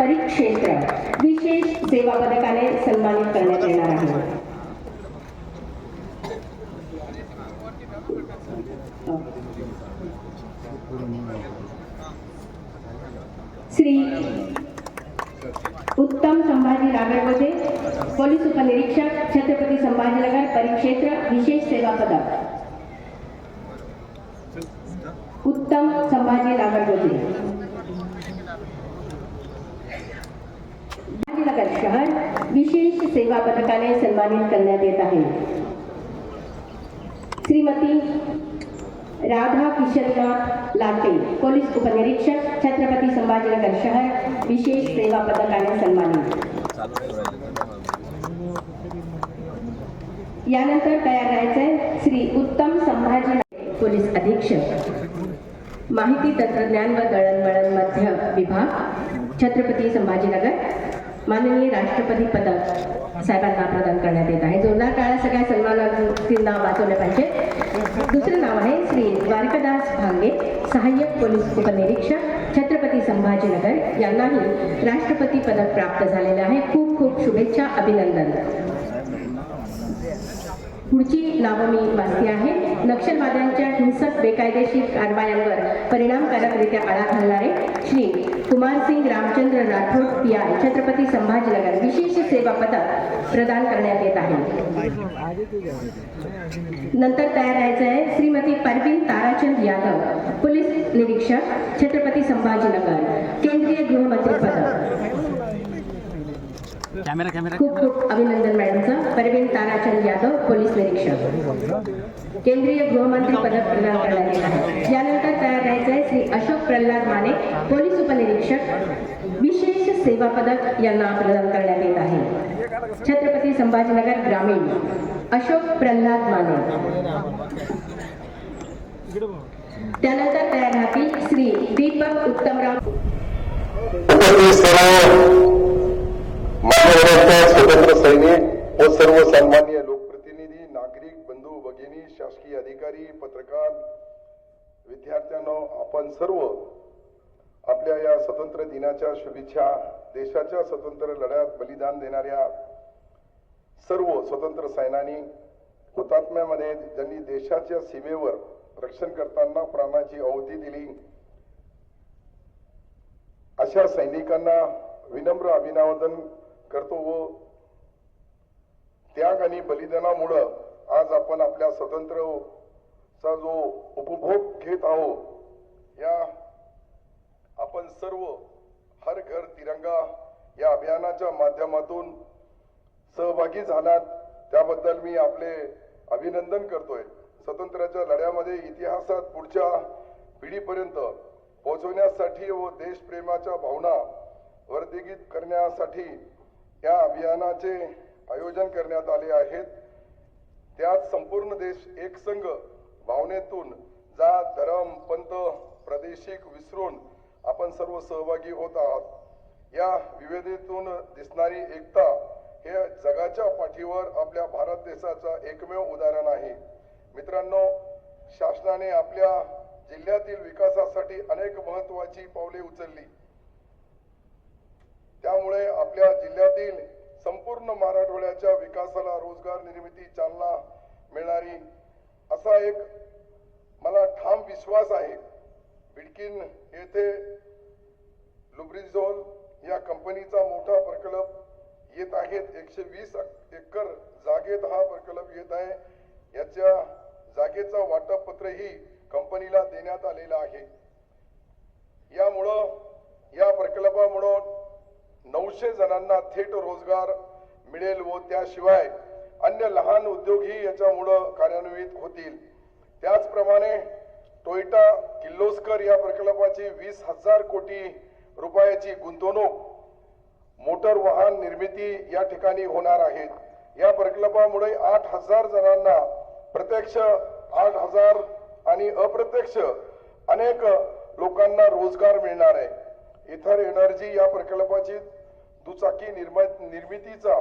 परिक्षेत्र विशेष सेवा पदकाने सन्मानित करण्यात येणार आहे. श्री उत्तम संभाजी नागरगोजे पोलीस उपनिरीक्षक, छत्रपती संभाजीनगर, परिक्षेत्र, विशेष सेवा पदक. उत्तम संभाजी नागरगोजे संभाजीनगर शहर विशेष सेवा पथकाने सन्मानित करण्यात येत आहे. श्रीमती राधा किशननाथ लाटे पोलीस उपनिरीक्षक छत्रपती संभाजीनगर शहर विशेष सेवा पथकाने सन्मानित. यानंतर तयार राहायचंय श्री उत्तम संभाजी पोलीस अधीक्षक. माहिती तंत्रज्ञान व दळणवळण मध्य विभाग छत्रपती संभाजीनगर. माननीय राष्ट्रपती पदक साहेबांना प्रदान करण्यात येत आहे. जोरदार काळा सगळ्या सन्मानार्थींना वाचवलं पाहिजे. दुसरं नाव आहे श्री द्वारकादास भांगे सहाय्यक पोलीस उपनिरीक्षक छत्रपती संभाजीनगर. यांनाही राष्ट्रपती पदक प्राप्त झालेलं आहे. खूप खूप शुभेच्छा अभिनंदन. पुढची नावं मी वाचली आहे. नक्षलवाद्यांच्या हिंसक बेकायदेशीर कारवायांवर परिणामकारकरित्या आळा घालणारे श्री कुमारसिंग रामचंद्र राठोड पी आय छत्रपती संभाजीनगर विशेष सेवा पदक प्रदान करण्यात येत आहे. नंतर तयार राहायचं आहे श्रीमती परवीन ताराचंद यादव पोलीस निरीक्षक छत्रपती संभाजीनगर केंद्रीय गृहमंत्री पदक कॅमेरा कॅमेरा खूप खूप अभिनंदन मॅडमचं. परवीन ताराचंद यादव पोलीस निरीक्षक. केंद्रीय गृहमंत्री पदक प्रदान करण्यात येत आहे. यानंतर तयार राहायचं आहे श्री अशोक प्रल्हाद माने पोलीस उपनिरीक्षक. विशेष सेवा पदक यांना प्रदान करण्यात येत आहे. छत्रपती संभाजीनगर ग्रामीण अशोक प्रल्हाद माने. त्यानंतर तयार राहतील श्री दीपक उत्तमराव. उपस्थित स्वतंत्र सैनिक व सर्व सन्मान्य लोकप्रतिनिधी नागरिक बंधू भगिनी शासकीय अधिकारी पत्रकार विद्यार्थ्यांनो आपण सर्व आपल्या या स्वतंत्र दिनाच्या शुभेच्छा देशाच्या स्वतंत्र लढ्यात बलिदान देणाऱ्या सर्व स्वतंत्र सैनानी हुतात्म्यामध्ये ज्यांनी देशाच्या सीमेवर रक्षण करताना प्राणाची अवधी दिली अशा सैनिकांना विनम्र अभिनंदन करतो व त्याग आणि बलिदानामुळं आज आपण आपल्या स्वातंत्र्याचा जो उपभोग घेत आहोत या आपण सर्व हर घर तिरंगा या अभियानाच्या माध्यमातून सहभागी झालात. त्याबद्दल मी आपले अभिनंदन करतोय. स्वतंत्राच्या लढ्यामध्ये इतिहासात पुढच्या पिढीपर्यंत पोहोचवण्यासाठी व देशप्रेमाच्या भावना वर्धिगित करण्यासाठी या अभियानाचे आयोजन करण्यात आले आहेत. त्यात संपूर्ण देश एकसंघ भावनेतून जात धर्म पंथ प्रादेशिक विसरून आपण सर्व सहभागी होत आहात. या विविधेतून दिसणारी एकता हे जगाच्या पाठीवर आपल्या भारत देशाचा एकमेव उदाहरण आहे. मित्रांनो शासनाने आपल्या जिल्ह्यातील विकासासाठी अनेक महत्वाची पावले उचलली. त्यामुळे आपल्या जिल्ह्यातील संपूर्ण मराठवाड्याच्या विकासाला रोजगार निर्मिती चालना मिळणारी असा एक मला ठाम विश्वास आहे. बिडकिन येथे लुब्रिझोल या कंपनीचा मोठा प्रकल्प येत आहेत. एकशे वीस एकर जागेत हा प्रकल्प येत आहे. याच्या जागेचा वाटप पत्रही कंपनीला देण्यात आलेलं आहे. यामुळं या प्रकल्पामुळं नऊशे जणांना थेट रोजगार मिळेल व त्याशिवाय अन्य लहान उद्योगही याच्यामुळं कार्यान्वित होतील. त्याचप्रमाणे टोयटा किल्लोस्कर या प्रकल्पाची वीस हजार कोटी रुपयाची गुंतवणूक मोटर वाहन निर्मिती या ठिकाणी होणार आहेत या प्रकल्पामुळे आठ हजार जणांना प्रत्यक्ष आठ हजार आणि अप्रत्यक्ष अनेक लोकांना रोजगार मिळणार आहे. इथर एनर्जी या प्रकल्पाची दुचाकी निर्मितीचा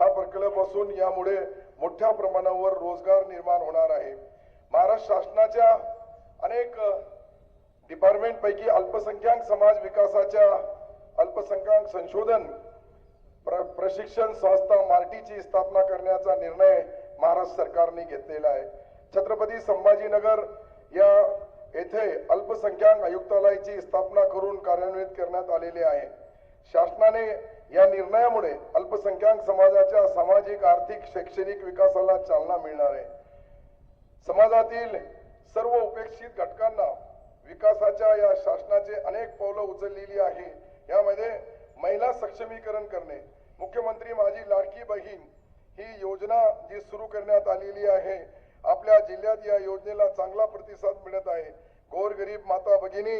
हा प्रकल्प असून यामुळे मोठ्या प्रमाणावर रोजगार निर्माण होणार आहे. महाराष्ट्र शासनाच्या अनेक डिपार्टमेंट पैकी अल्पसंख्याक समाज विकासाच्या अल्पसंख्याक संशोधन प्र- प्रशिक्षण संस्था मार्टीची स्थापना करण्याचा निर्णय महाराष्ट्र सरकारने घेतलेला आहे. छत्रपती संभाजीनगर या येथे अल्पसंख्याक आयुक्तालयाची स्थापना करून कार्यान्वित करण्यात आलेली आहे. शासनाने या निर्णयामुळे अल्पसंख्याक समाजाच्या सामाजिक आर्थिक शैक्षणिक विकासाला चालना मिळणार आहे. समाजातील सर्व उपेक्षित घटकांना विकासाच्या या शासनाचे अनेक पावलं उचललेली आहे. यामध्ये महिला सक्षमीकरण करणे मुख्यमंत्री माझी लाडकी बहीण ही योजना जी सुरू करण्यात आलेली आहे आपल्या जिल्ह्यात या योजनेला चांगला प्रतिसाद मिळत आहे. गोरगरीब माता भगिनी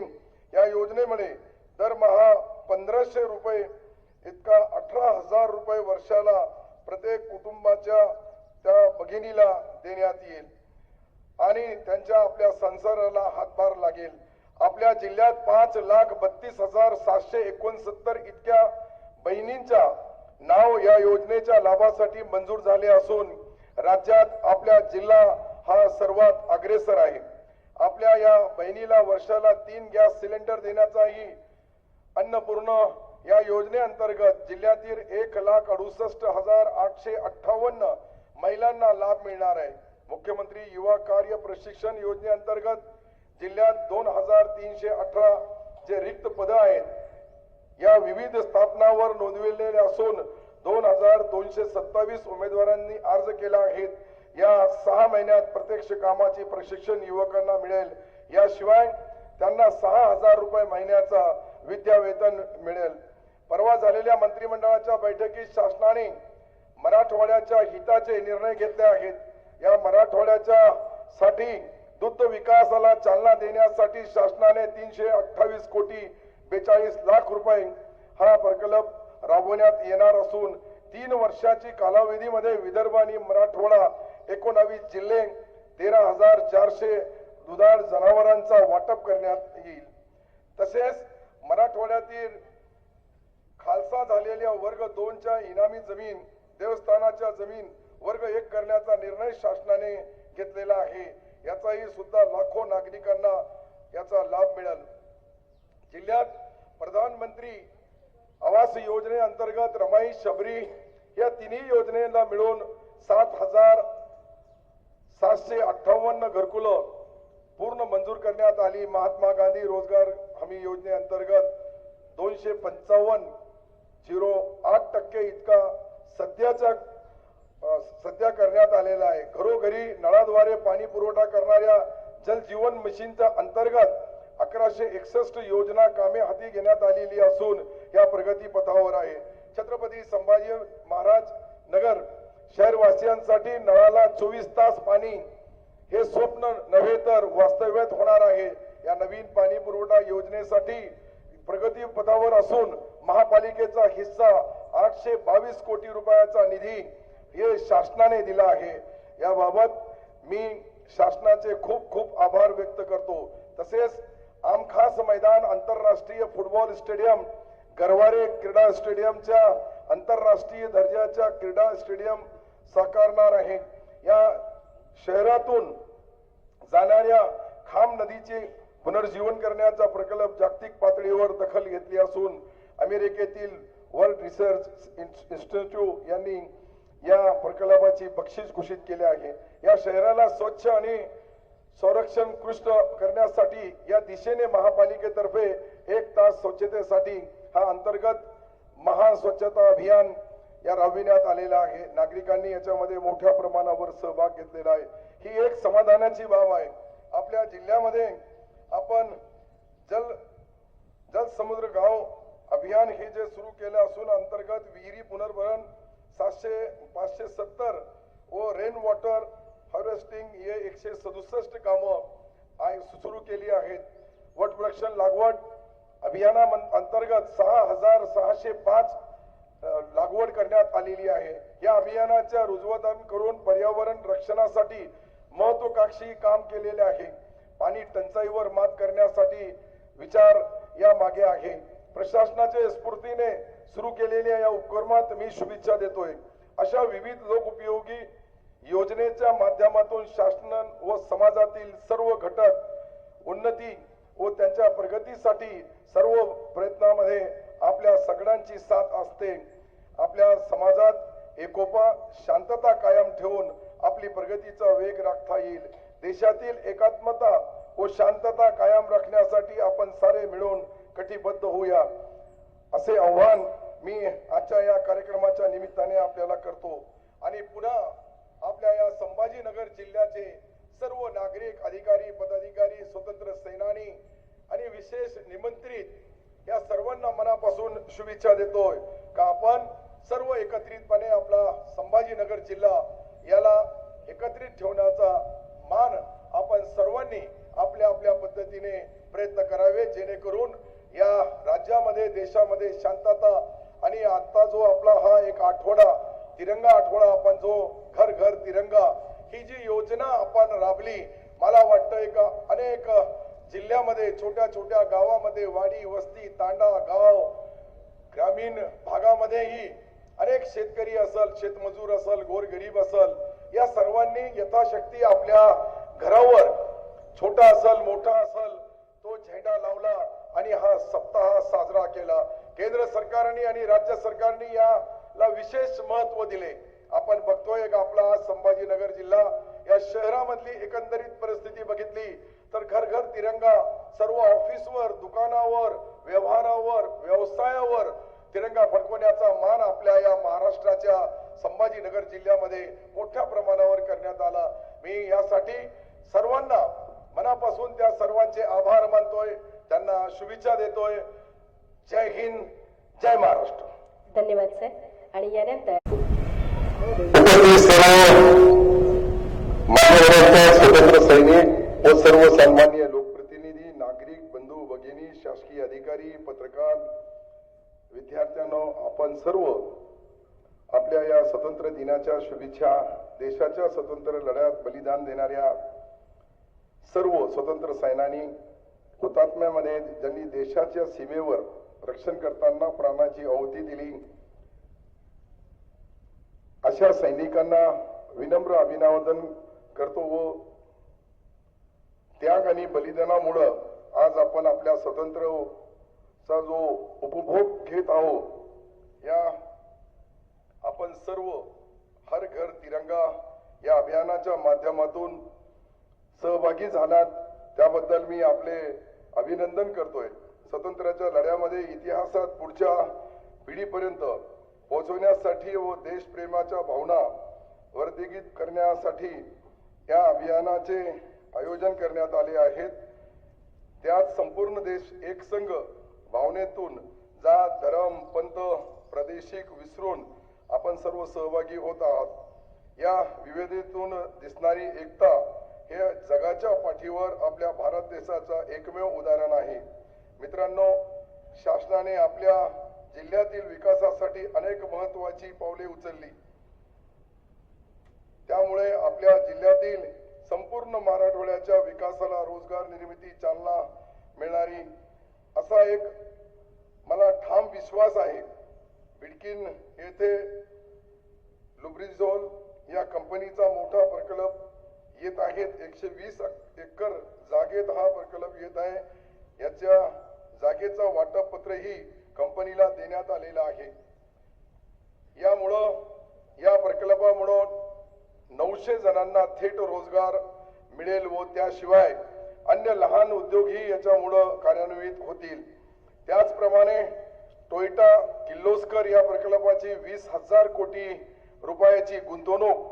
या योजनेमुळे दरमहा पंधराशे रुपये इतका अठरा हजार रुपये वर्षाला प्रत्येक कुटुंबाच्या त्या भगिनीला देण्यात येईल. आणि त्यांच्या आपल्या संसाराला हातभार लागेल. आपल्या जिल्ह्यात पाच लाख बत्तीस हजार सातशे एकोणसत्तर इतक्या बहिणींच्या नाव या योजनेच्या लाभासाठी मंजूर झाले असून राज्यात आपल्या जिल्हा हा सर्वात अग्रेसर आहे. आपल्या या बहिणीला वर्षाला तीन गॅस सिलेंडर देण्याचाही अन्नपूर्ण या योजनेअंतर्गत जिल्ह्यातील एक लाख अडुसष्ट हजार आठशे अठ्ठावन्न महिलांना लाभ मिळणार आहे. मुख्यमंत्री युवा कार्य प्रशिक्षण योजनेअंतर्गत जिल्ह्यात दोन हजार तीनशे अठरा जे रिक्त पद आहेत या विविध स्थापनावर नोंदविलेले असून दोन हजार दोनशे सत्तावीस उमेदवारांनी अर्ज केला आहेत या सहा महिन्यात प्रत्यक्ष कामाचे प्रशिक्षण युवकांना मिळेल. याशिवाय त्यांना सहा हजार रुपये महिन्याचा विद्यावेतन मिळेल. परवा झालेल्या मंत्रिमंडळाच्या बैठकीत शासनाने मराठवाड्याच्या हिताचे निर्णय घेतले आहेत. या मराठवाड्याच्या साठी दुग्ध विकासाला चालना देण्यासाठी शासनाने तीनशे अठ्ठावीस कोटी बेचाळीस लाख रुपये हा प्रकल्प राबवण्यात येणार असून तीन वर्षाची कालावधीमध्ये विदर्भ आणि मराठवाडा एकोणावीस जिल्हे तेरा हजार चारशे दुधाळ जनावरांचा वाटप करण्यात येईल. तसेच मराठवाड्यातील खालसा झालेल्या वर्ग दोनच्या इनामी जमीन देवस्थानाच्या जमीन वर्ग एक करण्याचा निर्णय शासनाने घेतलेला आहे. याचाही सुद्धा लाखो नागरिकांना याचा लाभ मिळेल. जिल्ह्यात प्रधानमंत्री आवास योजनेअंतर्गत रमाई शबरी या तिन्ही योजनेला मिळून सात हजार सातशे अठ्ठावन्न घरकुलं पूर्ण मंजूर करण्यात आली. महात्मा गांधी रोजगार हमी योजनेअंतर्गत दोनशे पंचावन्न झिरो आठ टक्के इतका सध्याचा सध्या करण्यात आलेला आहे. घरोघरी नळाद्वारे पाणी पुरवठा करणाऱ्या जल जीवन मिशनच्या अंतर्गत अकराशे एकसष्ट योजना कामे हाती घेण्यात आलेली असून या प्रगती पथावर आहे. छत्रपती संभाजी महाराज नगर शहरवासियांसाठी नळाला चोवीस तास पाणी हे स्वप्न नव्हे तर वास्तव्यात होणार आहे. या नवीन पाणी पुरवठा योजनेसाठी प्रगती पथावर असून महापालिकेचा हिस्सा आठशे बावीस कोटी रुपयाचा निधी हे शासनाने दिला आहे. याबाबत मी शासनाचे खूप खूप आभार व्यक्त करतो. तसेच आमखास मैदान आंतरराष्ट्रीय फुटबॉल स्टेडियम गरवारे क्रीडा स्टेडियमच्या आंतरराष्ट्रीय दर्जाच्या क्रीडा स्टेडियम साकारणार आहे. या शहरातून जाणाऱ्या खाम नदीचे पुनर्जीवन करण्याचा प्रकल्प जागतिक पातळीवर दखल घेतली असून अमेरिकेतील वर्ल्ड रिसर्च इन्स्टिट्यूट यांनी या प्रकल्पाची बक्षीस घोषित केले आहे. या शहराला स्वच्छ आणि संरक्षण कृष्ट करण्यासाठी या दिशेने महापालिकेतर्फे एक तास स्वच्छतेसाठी हा अंतर्गत महान स्वच्छता अभियान या राबविण्यात आलेला आहे. नागरिकांनी याच्यामध्ये मोठ्या प्रमाणावर सहभाग घेतलेला आहे. ही एक समाधानाची बाब आहे. आपल्या जिल्ह्यामध्ये आपण जल जल समुद्र गाव अभियान हे जे सुरू केले असून अंतर्गत विहिरी पुनर्भरण सातशे पाचशे सत्तर व रेन वॉटर हार्वेस्टिंग हे एकशे सदुसष्ट कामं आय सुरू केली आहेत. वटवृक्षण लागवड अभियाना अंतर्गत सहा हजार सहाशे पाच लागवड करण्यात आलेली आहे. या अभियानाच्या रुजवदान करून पर्यावरण रक्षणासाठी महत्वाकांक्षी काम केलेले आहे. पाणी टंचाईवर मात करण्यासाठी विचार या मागे आहे. प्रशासनाच्या स्फूर्तीने सुरू केलेल्या या उपक्रमात मी शुभेच्छा देतोय. अशा विविध लोकउपयोगी योजनेच्या माध्यमातून शासन व समाजातील सर्व घटक उन्नती व त्यांच्या प्रगतीसाठी सर्व प्रयत्नामध्ये आपल्या सगळ्यांची साथ असते. आपल्या समाजात एकोपा शांतता कायम ठेवून आपली प्रगतीचा वेग राखता येईल. देशातील एकात्मता व शांतता कायम राखण्यासाठी आपण सारे मिळून कटिबद्ध होऊया. असे आव्हान मी आजच्या या कार्यक्रमाच्या निमित्ताने आपल्याला करतो. आणि पुन्हा आपल्या या संभाजीनगर जिल्ह्याचे सर्व नागरिक अधिकारी पदाधिकारी स्वतंत्र सेनानी आणि विशेष निमंत्रित या सर्वांना मनापासून शुभेच्छा देतोय का आपण सर्व एकत्रितपणे आपला संभाजीनगर जिल्हा याला एकत्रित ठेवण्याचा मान आपण सर्वांनी आपल्या आपल्या पद्धतीने प्रयत्न करावे जेणेकरून या राज्यामध्ये देशामध्ये शांतता आणि आता जो आपला हा एक आठवडा तिरंगा आठवडा आपण जो घर घर तिरंगा ही जी योजना आपण राबली मला वाटतं एक अनेक जिल्ह्यामध्ये छोट्या छोट्या गावामध्ये वाडी वस्ती तांडा गाव ग्रामीण भागामध्येही अनेक शेतकरी असल शेतमजूर असल गोरगरीब असल या सर्वांनी यथाशक्ती आपल्या घरावर छोटा असल मोठा असल तो झेंडा लावला. आणि हा सप्ताह साजरा केला. केंद्र सरकारने आणि राज्य सरकारने याला विशेष महत्त्व दिले. आपण बघतोय का आपला आज संभाजीनगर जिल्हा या शहरामधली एकंदरीत परिस्थिती बघितली तर घर घर तिरंगा सर्व ऑफिसवर दुकानावर व्यवहारावर व्यवसायावर तिरंगा फडकवण्याचा मान आपल्या या महाराष्ट्राच्या संभाजीनगर जिल्ह्यामध्ये मोठ्या प्रमाणावर करण्यात आला. मी यासाठी सर्वांना मनापासून त्या सर्वांचे आभार मानतोय. त्यांना शुभेच्छा देतोय. जय हिंद जय महाराष्ट्र. धन्यवाद सर. आणि यानंतर स्वतंत्र सैनिक व सर्व सन्मान्य लोकप्रतिनिधी नागरिक बंधू भगिनी शासकीय अधिकारी पत्रकार विद्यार्थ्यांनो आपण सर्व आपल्या या स्वतंत्र दिनाच्या शुभेच्छा देशाच्या स्वतंत्र लढ्यात बलिदान देणाऱ्या सर्व स्वतंत्र सैनानी हुतात्म्यामध्ये ज्यांनी देशाच्या सीमेवर रक्षण करताना प्राणाची आहुती दिली अशा सैनिकांना विनम्र अभिनंदन करतो व त्याग आणि बलिदानामुळं आज आपण आपल्या स्वतंत्र चा जो उपभोग घेत आहोत या आपण सर्व हर घर तिरंगा या अभियानाच्या माध्यमातून सहभागी झालात. त्याबद्दल मी आपले अभिनंदन करतोय. स्वातंत्र्याच्या लढ्यामध्ये इतिहासात पुढच्या पिढीपर्यंत पोहोचवण्यासाठी व देशप्रेमाच्या भावना वर्धित करण्यासाठी या अभियानाचे आयोजन करण्यात आले आहेत. त्यात संपूर्ण देश एकसंघ भावनेतून जात धर्म पंथ प्रादेशिक विसरून आपण सर्व सहभागी होत आहात. या विविधेतून दिसणारी एकता हे जगाच्या पाठीवर आपल्या भारत देशाचा एकमेव उदाहरण आहे. मित्रांनो शासनाने आपल्या जिल्ह्यातील विकासासाठी अनेक महत्वाची पावले उचलली. त्यामुळे आपल्या जिल्ह्यातील संपूर्ण मराठवाड्याच्या विकासाला रोजगार निर्मिती चालना मिळणारी असा एक मला ठाम विश्वास आहे. बिडकिन येथे लुब्रिझोल या कंपनीचा मोठा प्रकल्प येत आहेत. एकशे वीस एकर जागेत हा प्रकल्प येत आहे. याच्या जागेचा वाटप पत्रही कंपनीला देण्यात आलेलं आहे. यामुळं या प्रकल्पामुळं नऊशे जणांना थेट रोजगार मिळेल व त्याशिवाय अन्य लहान उद्योगही याच्यामुळं कार्यान्वित होतील. त्याचप्रमाणे टोयोटा किर्लोस्कर या प्रकल्पाची वीस हजार कोटी रुपयाची गुंतवणूक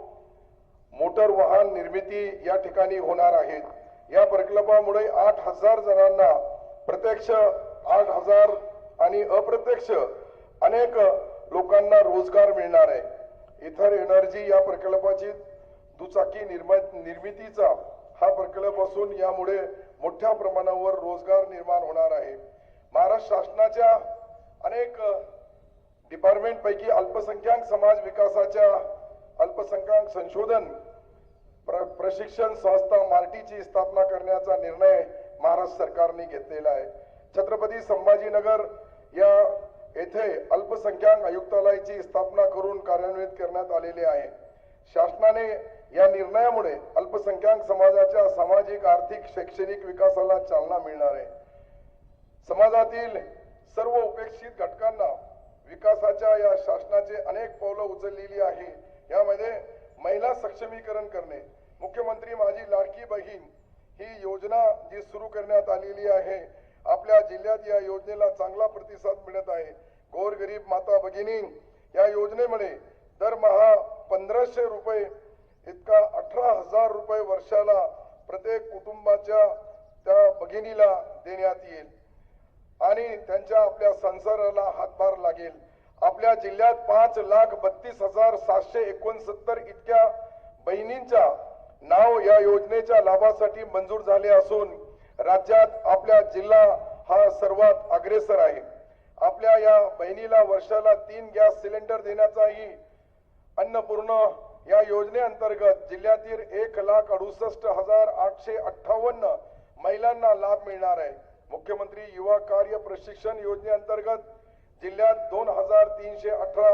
मोटर वाहन निर्मिती या ठिकाणी होणार आहेत. या प्रकल्पामुळे आठ हजार जणांना प्रत्यक्ष आठ हजार आणि अप्रत्यक्ष अनेक लोकांना रोजगार मिळणार आहे. इथर एनर्जी या प्रकल्पाची दुचाकी निर्म निर्मितीचा हा प्रकल्प असून यामुळे मोठ्या प्रमाणावर रोजगार निर्माण होणार आहे. महाराष्ट्र शासनाच्या अनेक डिपार्टमेंटपैकी अल्पसंख्याक समाज विकासाच्या अल्पसंख्याक संशोधन प्र प्रशिक्षण संस्था मार्टीची स्थापना करण्याचा निर्णय महाराष्ट्र सरकारने घेतलेला आहे. छत्रपती संभाजीनगर या येथे अल्पसंख्याक आयुक्तालयाची स्थापना करून कार्यान्वित करण्यात आलेले आहे. शासनाने या निर्णयामुळे अल्पसंख्याक समाजाच्या सामाजिक आर्थिक शैक्षणिक विकासाला चालना मिळणार आहे. समाजातील सर्व उपेक्षित घटकांना विकासाच्या या शासनाचे अनेक पावलं उचललेली आहे. यामध्ये महिला सक्षमीकरण करणे मुख्यमंत्री माझी लाडकी बहीण ही योजना जी सुरू करण्यात आलेली आहे आपल्या जिल्ह्यात या योजनेला चांगला प्रतिसाद मिळत आहे. गोरगरीब माता भगिनी या योजनेमुळे दरमहा पंधराशे रुपये इतका अठरा हजार रुपये वर्षाला प्रत्येक कुटुंबाच्या त्या भगिनीला देण्यात येईल. आणि त्यांच्या आपल्या संसाराला हातभार लागेल. आपल्या जिल्ह्यात पाच लाख बत्तीस हजार सातशे एकोणसत्तर इतक्या बहिणींच्या नाव या योजनेच्या लाभासाठी मंजूर झाले असून राज्यात आपल्या जिल्हा हा सर्वात अग्रेसर आहे. आपल्या या बहिणीला वर्षाला तीन गॅस सिलेंडर देण्याचाही अन्नपूर्ण या योजनेअंतर्गत जिल्ह्यातील एक लाख अडुसष्ट हजार आठशे अठ्ठावन्न महिलांना लाभ मिळणार आहे. मुख्यमंत्री युवा कार्य प्रशिक्षण योजनेअंतर्गत जिल्ह्यात दोन हजार तीनशे अठरा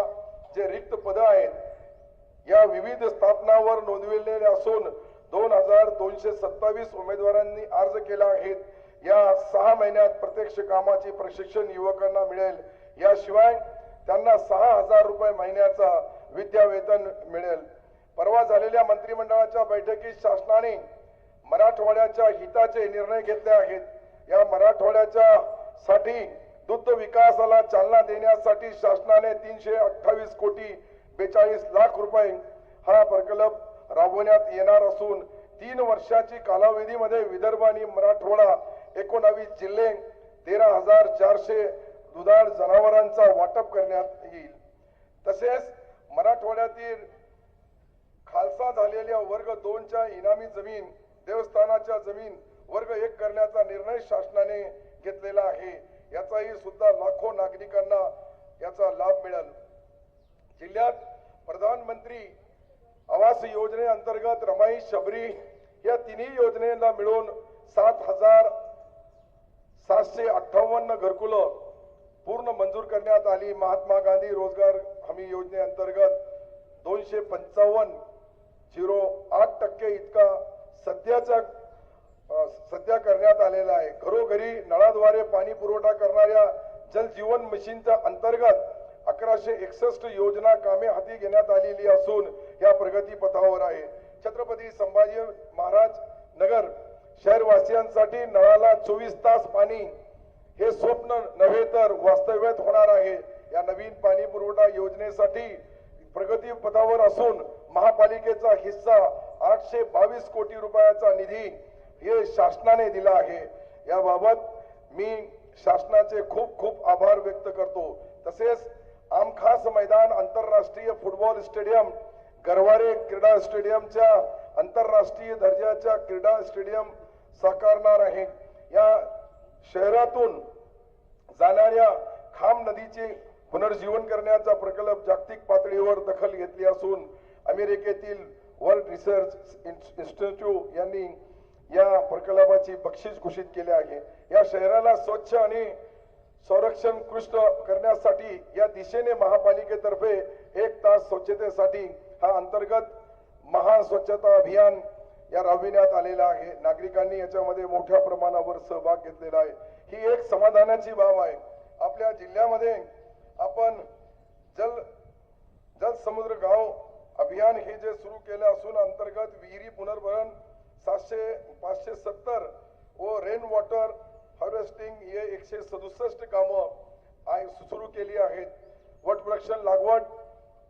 जे रिक्त पद आहेत या विविध स्थापनावर नोंदविलेले असून दोन हजार दोनशे सत्तावीस उमेदवारांनी अर्ज केला आहेत या सहा महिन्यात प्रत्यक्ष कामाचे प्रशिक्षण युवकांना मिळेल. याशिवाय त्यांना सहा हजार रुपये महिन्याचा विद्यावेतन मिळेल. परवा झालेल्या मंत्रिमंडळाच्या बैठकीत शासनाने मराठवाड्याच्या हिताचे निर्णय घेतले आहेत. या मराठवाड्याच्या साठी दुग्ध विकासाला चालना देण्यासाठी शासनाने तीनशे अठ्ठावीस कोटी बेचाळीस लाख रुपये हा प्रकल्प राबवण्यात येणार असून तीन वर्षाची कालावधीमध्ये विदर्भ आणि मराठवाडा एकोणावीस जिल्हे तेरा हजार चारशे दुधाळ जनावरांचा वाटप करण्यात येईल. तसेच मराठवाड्यातील खालसा झालेल्या वर्ग दोनच्या इनामी जमीन देवस्थानाच्या जमीन वर्ग एक करण्याचा निर्णय शासनाने घेतलेला आहे. याचाही सुद्धा लाखो नागरिकांना याचा लाभ मिळेल. जिल्ह्यात प्रधानमंत्री आवास योजनेअंतर्गत रमाई शबरी या तिन्ही योजनेला मिळून सात हजार सातशे अठ्ठावन्न घरकुलं पूर्ण मंजूर करण्यात आली. महात्मा गांधी रोजगार हमी योजनेअंतर्गत दोनशे पंचावन्न झिरो आठ टक्के इतका सध्याच्या सध्या करण्यात आलेला आहे. घरोघरी नळाद्वारे पाणी पुरवठा करणाऱ्या जलजीवन मिशनच्या अंतर्गत अकराशे एकसष्ट योजना कामे हाती घेण्यात आलेली असून या प्रगती पथावर आहे. छत्रपती संभाजी महाराज नगर शहरवासियांसाठी नळाला चोवीस तास पाणी हे स्वप्न नव्हे तर वास्तव्यात होणार आहे. या नवीन पाणी पुरवठा योजनेसाठी प्रगती पथावर असून महापालिकेचा हिस्सा आठशे बावीस कोटी रुपयाचा निधी हे शासनाने दिला आहे. याबाबत मी शासनाचे खूप खूप आभार व्यक्त करतो. तसेच आमखास मैदान आंतरराष्ट्रीय फुटबॉल स्टेडियम गरवारे क्रीडा स्टेडियमच्या आंतरराष्ट्रीय दर्जाच्या क्रीडा स्टेडियम साकारणार आहे. या शहरातून जाणाऱ्या खाम नदीचे पुनर्जीवन करण्याचा प्रकल्प जागतिक पातळीवर दखल घेतली असून अमेरिकेतील वर्ल्ड रिसर्च इन्स्टिट्यूट यांनी या प्रकल्पाची बक्षीस घोषित केले आहे. या शहराला स्वच्छ आणि संरक्षण कृष्ट करण्यासाठी या दिशेने महापालिकेतर्फे एक तास स्वच्छतेसाठी हा अंतर्गत महान स्वच्छता अभियान या राबविण्यात आलेला आहे. नागरिकांनी याच्यामध्ये मोठ्या प्रमाणावर सहभाग घेतलेला आहे. ही एक समाधानाची बाब आहे. आपल्या जिल्ह्यामध्ये आपण जल जल समुद्र गाव अभियान हे जे सुरू केलं असून अंतर्गत विहिरी पुनर्भरण सातशे पाचशे सत्तर व रेन वॉटर हार्वेस्टिंग हे एकशे सदुसष्ट कामं सुरू केली आहेत. वटवृक्ष लागवड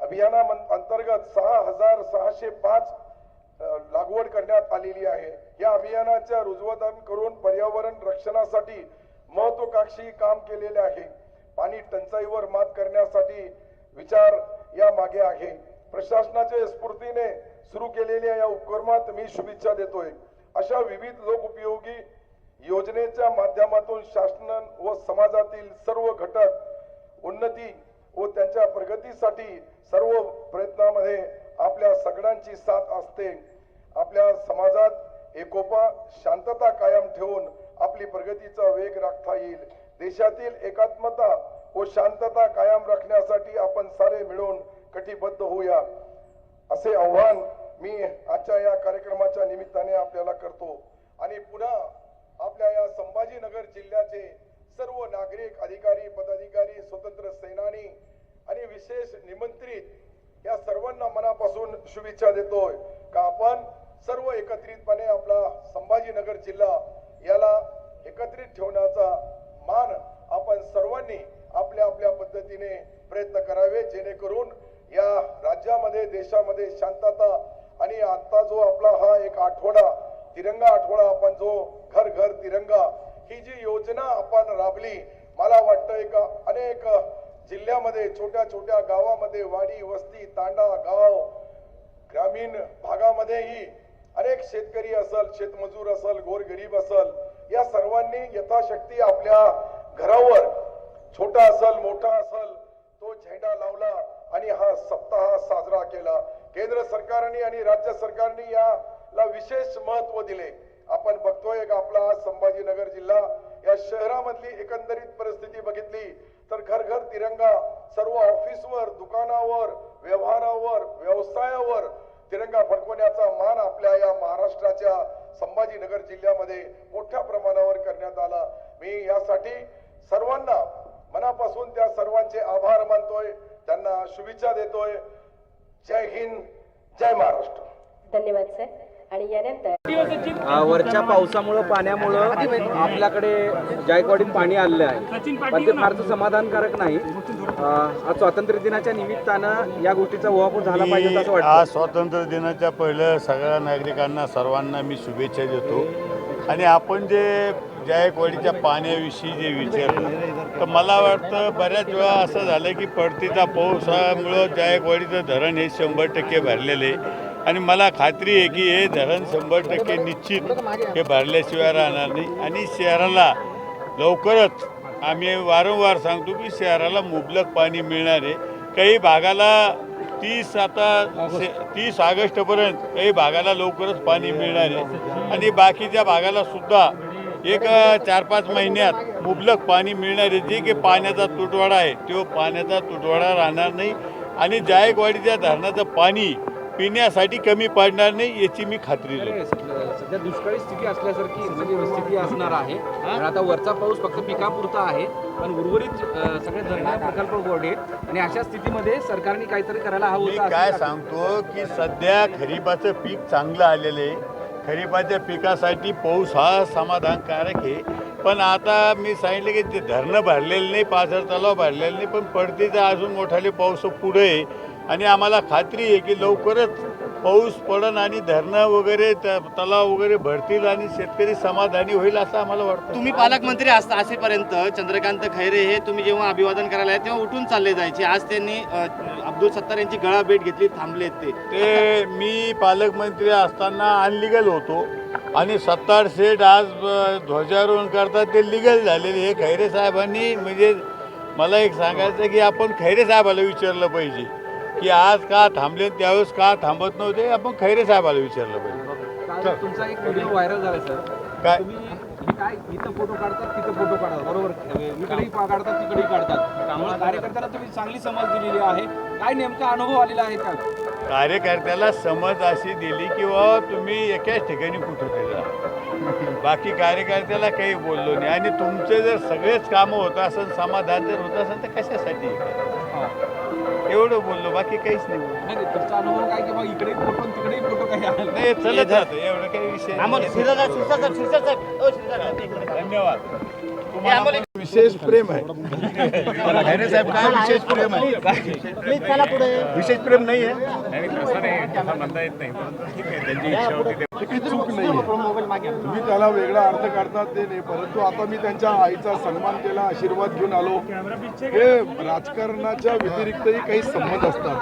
अभियाना अंतर्गत सहा हजार सहाशे पाच लागवड करण्यात आलेली आहे. या अभियानाच्या रुजवदान करून पर्यावरण रक्षणासाठी महत्वाकांक्षी काम केलेले आहे. पाणी टंचाईवर मात करण्यासाठी विचार या मागे आहे. प्रशासनाच्या स्फूर्तीने सुरू केलेल्या या उपक्रमात मी शुभेच्छा देतोय. अशा विविध लोकउपयोगी योजनेच्या माध्यमातून शासन व समाजातील सर्व घटक उन्नती व त्यांच्या प्रगतीसाठी सर्व प्रयत्नामध्ये आपल्या सगळ्यांची साथ असते. आपल्या समाजात एकोपा शांतता कायम ठेवून आपली प्रगतीचा वेग राखता येईल. देशातील एकात्मता व शांतता कायम राखण्यासाठी आपण सारे मिळून कटिबद्ध होऊया. असे आव्हान मी आजच्या या कार्यक्रमाच्या निमित्ताने आपल्याला करतो. आणि पुन्हा आपल्या या संभाजीनगर जिल्ह्याचे सर्व नागरिक अधिकारी पदाधिकारी स्वतंत्र सेनानी आणि विशेष निमंत्रित या सर्वांना मनापासून शुभेच्छा देतोय का आपण सर्व एकत्रितपणे आपला संभाजीनगर जिल्हा याला एकत्रित ठेवण्याचा मान आपण सर्वांनी आपल्या आपल्या पद्धतीने प्रयत्न करावे जेणेकरून या राज्यामध्ये देशामध्ये शांतता आणि आता जो आपला हा एक आठवडा तिरंगा आठवडा आपण जो घर घर तिरंगा ही जी योजना आपण राबली मला वाटतं एक अनेक जिल्ह्यामध्ये छोट्या छोट्या गावामध्ये वाडी वस्ती तांडा गाव ग्रामीण भागामध्येही अनेक शेतकरी असल शेतमजूर असल गोरगरीब असल या सर्वांनी यथाशक्ती आपल्या घरावर छोटा असल मोठा असल तो झेंडा लावला आणि हा सप्ताह साजरा केला. केंद्र सरकारने आणि राज्य सरकारने याला विशेष महत्त्व दिले. आपण बघतोय का आपला आज संभाजीनगर जिल्हा या शहरामधली एकंदरीत परिस्थिती बघितली तर घर घर तिरंगा सर्व ऑफिसवर दुकानावर व्यवहारावर व्यवसायावर तिरंगा फडकवण्याचा मान आपल्या या महाराष्ट्राच्या संभाजीनगर जिल्ह्यामध्ये मोठ्या प्रमाणावर करण्यात आला. मी यासाठी सर्वांना मनापासून त्या सर्वांचे आभार मानतोय. त्यांना शुभेच्छा देतोय. जय हिंद जय महाराष्ट्र. धन्यवाद सर. आणि यानंतर अ, वरच्या पावसामुळं पाण्यामुळं आपल्याकडे जायकवाडीत पाणी आलेलं आहे. पण ते फारसं समाधानकारक नाही. अ, आज स्वातंत्र्य दिनाच्या निमित्तानं या गोष्टीचा उहापोह झाला पाहिजे असं वाटतं. आज स्वातंत्र्य दिनाच्या पहिलं सगळ्या नागरिकांना सर्वांना मी शुभेच्छा देतो. आणि आपण जे जायकवाडीच्या पाण्याविषयी जे विचारलं तर मला वाटतं बऱ्याच वेळा असं झालं की पडतीचा पावसामुळं जायकवाडीचं धरण हे शंभर टक्के भरलेलं आहे. आणि मला खात्री आहे की हे धरण शंभर टक्के निश्चित हे भरल्याशिवाय राहणार नाही. आणि शहराला लवकरच आम्ही वारंवार सांगतो की शहराला मुबलक पाणी मिळणार आहे. काही भागाला तीस आता तीस ऑगस्टपर्यंत काही भागाला लवकरच पाणी मिळणार आहे. आणि बाकीच्या भागाला सुद्धा एक चार पाच महिन्यात मुबलक पाणी मिळणार आहे. जे की पाण्याचा तुटवडा आहे तो पाण्याचा तुटवडा राहणार नाही. आणि जायकवाडीच्या धरणाचं पाणी पिण्यासाठी कमी पडणार नाही याची मी खात्री सध्या दुष्काळी स्थिती असल्यासारखी स्थिती असणार आहे. आणि आता वरचा पाऊस फक्त पिकापुरता आहे पण उर्वरित सगळे धरण प्रकल्प गोडे आणि अशा स्थितीमध्ये सरकारने काहीतरी करायला हवं काय. सांगतो की सध्या खरीपाचं पीक चांगलं आलेलं आहे. खरीपाच्या पिकासाठी पाऊस हा समाधानकारक आहे. पण आता मी सांगितलं की ते धरणं भरलेलं नाही पाझर तलाव भरलेलं नाही पण पडतीचा अजून मोठाले पाऊस पुढे आहे. आणि आम्हाला खात्री आहे की लवकरच पाऊस पडन आणि धरणं वगैरे त- तलाव वगैरे भरतील आणि शेतकरी समाधानी होईल असं आम्हाला वाटतं. तुम्ही पालकमंत्री असता असेपर्यंत चंद्रकांत खैरे हे तुम्ही जेव्हा अभिवादन करायला तेव्हा उठून चालले जायचे. आज त्यांनी अ, अब्दुल सत्तार यांची गळा भेट घेतली थांबलेत ते. ते मी पालकमंत्री असताना अनलिगल होतो आणि सत्तार शेठ आज अ, ध्वजारोहण करतात ते लिगल झालेले. हे खैरे साहेबांनी म्हणजे मला एक सांगायचं की आपण खैरे साहेबाला विचारलं पाहिजे. की आज का थांबले त्यावेळेस का थांबत नव्हते आपण खैरे साहेबाला विचारलं पाहिजे. काल तुमचा एक व्हिडिओ व्हायरल झाला सर काय? तुम्ही काय इथं फोटो काढतात तिथं फोटो काढतात बरोबर? इकडेही पा- काढतात तिकडेही काढतात. त्यामुळे कार्यकर्त्याला तुम्ही चांगली समज दिलेली आहे. काय नेमका अनुभव आलेला आहे का? कार्यकर्त्याला समज अशी दिली की बाबा तुम्ही एकाच ठिकाणी कुठं. बाकी कार्यकर्त्याला काही बोललो नाही. आणि तुमचे जर सगळेच कामं होत असेल समाधान जर होत असेल तर कशासाठी. एवढं बोललो बाकी काहीच नाही बोललो. नाही नाही, तुमचा अनुभव काय की मग इकडेही फोटो आणि तिकडेही फोटो काही आला नाही चलत राहतं एवढं काही विषय नाही. धन्यवाद तुम्हाला विशेष प्रेम आहे. खैरे साहेब काय विशेष प्रेम आहे? विशेष प्रेम नाही आहे? काही चूक नाही तुम्ही त्याला वेगळा अर्थ काढतात ते नाही. परंतु आता मी त्यांच्या आईचा सन्मान केला आशीर्वाद घेऊन आलो. हे राजकारणाच्या व्यतिरिक्तही काही संबंध असतात.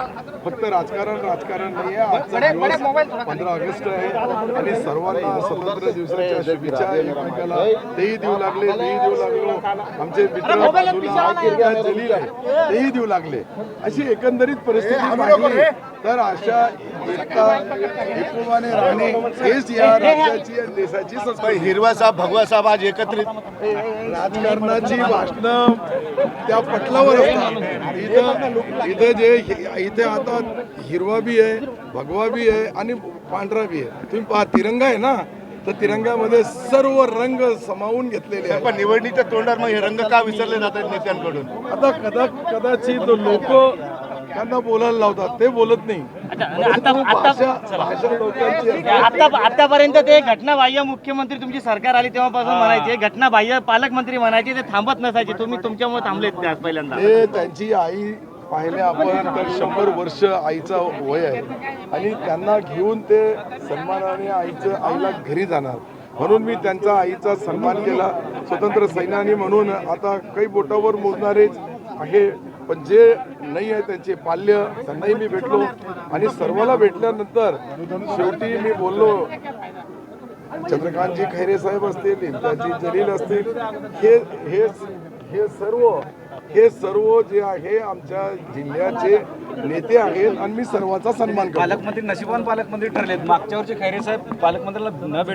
फक्त राजकारण राजकारण नाही आहे आजचा दिवस पंधरा ऑगस्ट आहे. आणि सर्वांना स्वतंत्र दिवसाच्या शुभेच्छा एकमेकाला. तेही देऊ लागले तेही देऊ लागलो. आमचे मित्र जलील आहे तेही देऊ लागले. अशी एकंदरीत परिस्थिती पाहिली. तर अशा एकता राहणे हेच या राज्याची आणि देशाची संस्कृती हिरवा साहेब भगवा साहेब आज एकत्रित. राजकारणाची भाषणं त्या पटलावर असतात. इथं इथं जे इथे आता हिरवा बी आहे भगवा बी आहे आणि पांढरा बी आहे. तुम्ही पहा तिरंगा आहे ना? तर तिरंग्यामध्ये सर्व रंग समावून घेतलेले आहेत. पण निवडणुकीच्या तोंडावर मग हे रंग का विसरले जातात नेत्यांकडून? आता कदा कदाचित लोक त्यांना बोलायला लावतात. ते बोलत नाही. आतापर्यंत ते घटनाबाह्य मुख्यमंत्री तुमची सरकार आली तेव्हापासून म्हणायचे घटनाबाह्य पालकमंत्री म्हणायचे ते थांबत नसायचे. तुम्ही तुमच्यामुळे थांबलेत पहिल्यांदा. हे त्यांची आई पाहिले आपण तर शंभर वर्ष आईचा वय आहे. आणि त्यांना घेऊन ते सन्मानाने आईचं आईला घरी जाणार. म्हणून मी त्यांचा आईचा सन्मान केला. स्वतंत्र सैनानी म्हणून आता काही बोटावर मोजणारेच आहे. पण जे नाही आहे त्यांचे पाल्य त्यांनाही मी भेटलो. आणि सर्वाला भेटल्यानंतर शेवटी मी बोललो चंद्रकांतजी खैरे साहेब असतील इम्तियाजी जलील असतील हे हे सर्व हे सर्व जे आहे आमच्या जिल्ह्याचे नेते आहेत आणि मी सर्वांचा सन्मान करतो. पालकमंत्री नशिबान पालकमंत्री ठरलेत. मागच्या वर्षी खैरे साहेब पालकमंत्र्याला न भेट